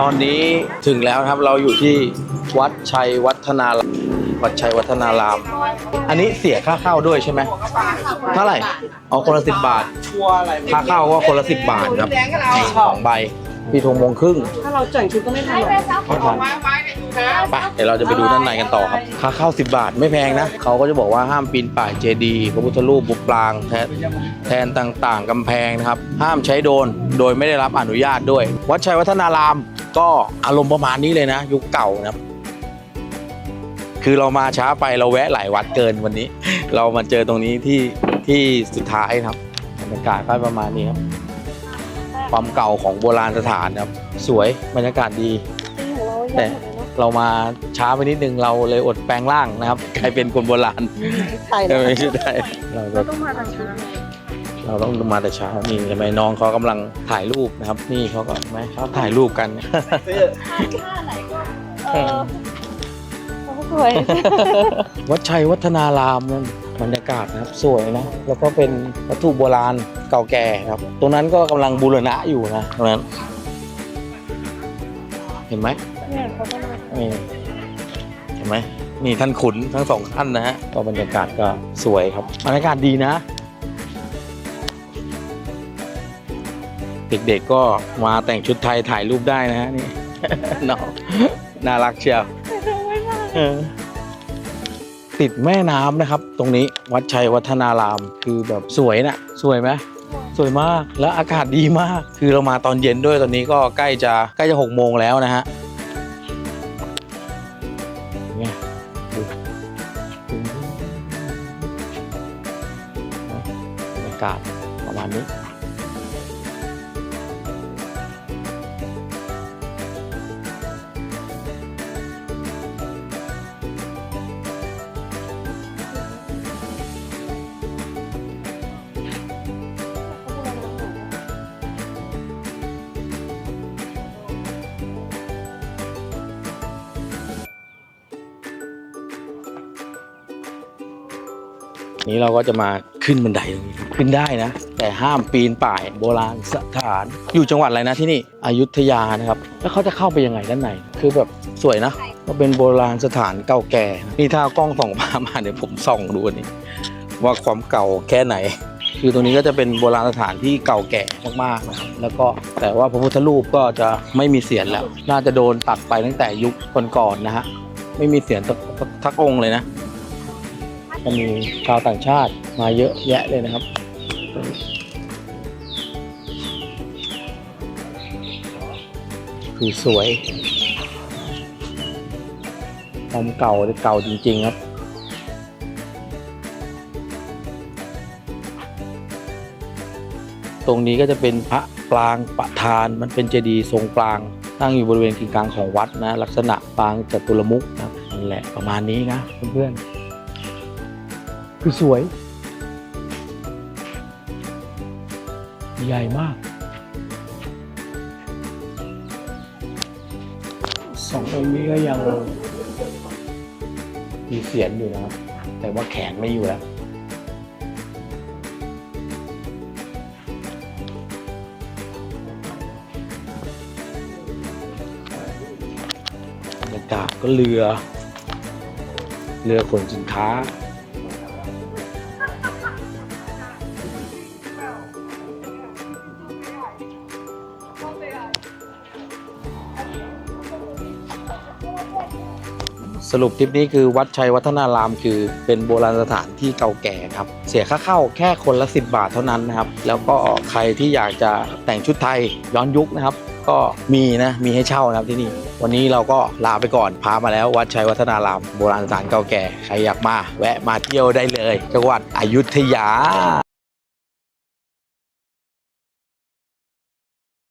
ตอนนี้ถึงแล้วครับเราอยู่ที่วัดชัยวัฒนารามวัดชัยวัฒนาราม อันนี้เสียค่าเข้าด้วยใช่ไหมเท่าไหร่เอาคนละสิบบาทค่าเข้าก็คนละสิบบาทครับนี่สองใบพี่ทงโมงครึ่ง ถ้าเราจ่ายชุดก็ไม่ทันหรอกไม่ทันไปเดี๋ยวเราจะไปดูด้านในกันต่อครับ ค่าเข้า 10 บาทไม่แพงนะ เขาก็จะบอกว่าห้ามปีนป่ายเจดีย์พระพุทธรูปบุกปรางแทนแทนต่างๆกำแพงนะครับ ห้ามใช้โดรนโดยไม่ได้รับอนุญาตด้วย วัดชัยวัฒนาราม ก็อารมณ์ประมาณนี้เลยนะ ยุคเก่านะครับคือเรามาช้าไปเราแวะหลายวัดเกินวันนี้ เรามาเจอตรงนี้ที่ที่สุดท้ายครับบรรยากาศก็ประมาณนี้ครับ ความเก่าของโบราณสถานครับ สวยบรรยากาศดี แต่เรามาช้าไปนิดนึงเราเลยอดแปลงร่างนะครับกลายเป็นคนโบราณใช่แล้วไม่ใช่เราก็ต้องมาทางช้า เราต้องมาแต่เช้านี่ทำไมน้องเขากำลังถ่ายรูปนะครับ นี่เขาก็ไหมเขาถ่ายรูปกันท่าไหนก็เออสวย วัดชัยวัฒนารามนั่นบรรยากาศนะครับสวยนะ แล้วก็เป็นวัตถุโบราณเก่าแก่ครับ ตรงนั้นก็กำลังบูรณะอยู่นะตรงนั้น เห็นไหมเนี่ยเขาก็มานี่เห็นไหมนี่ท่านขุนทั้งสองท่านนะฮะก็บรรยากาศก็สวยครับบรรยากาศดีนะ เด็กๆก็มาแต่งชุดไทยถ่ายรูปได้นะฮะนี่น้องน่ารักเชียวเออติดแม่น้ำนะครับ ตรงนี้วัดชัยวัฒนารามคือแบบสวยนะสวยไหมสวยมากแล้วอากาศดีมาก คือเรามาตอนเย็นด้วยตอนนี้ก็ใกล้จะใกล้จะหกโมงแล้วนะฮะเนี่ยดูดูบรรยากาศประมาณนี้ นี้เราก็จะมาขึ้นบันไดตรงนี้ขึ้นได้นะ แต่ห้ามปีนป่ายโบราณสถาน อยู่จังหวัดอะไรนะที่นี่อยุธยานะครับ แล้วเขาจะเข้าไปยังไงด้านใน คือแบบสวยนะก็เป็นโบราณสถานเก่าแก่ นี่ถ้ากล้องส่องพามาเดี๋ยวผมส่องดูนนี้ว่าความเก่าแค่ไหน คือตรงนี้ก็จะเป็นโบราณสถานที่เก่าแก่มากๆนะครับแล้วก็แต่ว่าพระพุทธรูปก็จะไม่มีเสียนแล้ว น่าจะโดนตัดไปตั้งแต่ยุคก่อนๆนะฮะไม่มีเสียนสักสักทักองค์เลยนะ ก็มีชาวต่างชาติมาเยอะแยะเลยนะครับ คือสวยความเก่าเก่าจริง ๆ ครับตรงนี้ก็จะเป็นพระปรางประธานมันเป็นเจดีย์ทรงปราง ตั้งอยู่บริเวณกึ่งกลางของวัดนะ ลักษณะปรางจัตุรมุขนะนั่นแหละประมาณนี้นะเพื่อนๆ คือสวย ใหญ่มากสององค์นี้ก็ยังมีเสียนอยู่นะครับ แต่ว่าแขนไม่อยู่แล้วบรรยากาศก็เรือ เรือขนสินค้า สรุปทริปนี้คือวัดชัยวัฒนาราม คือเป็นโบราณสถานที่เก่าแก่ครับ เสียค่าเข้าแค่คนละ 10 บาทเท่านั้นนะครับ แล้วก็ใครที่อยากจะแต่งชุดไทยย้อนยุคนะครับ ก็มีนะ มีให้เช่านะครับที่นี่ วันนี้เราก็ลาไปก่อน พามาแล้ววัดชัยวัฒนาราม โบราณสถานเก่าแก่ ใครอยากมา แวะมาเที่ยวได้เลย จังหวัดอยุธยา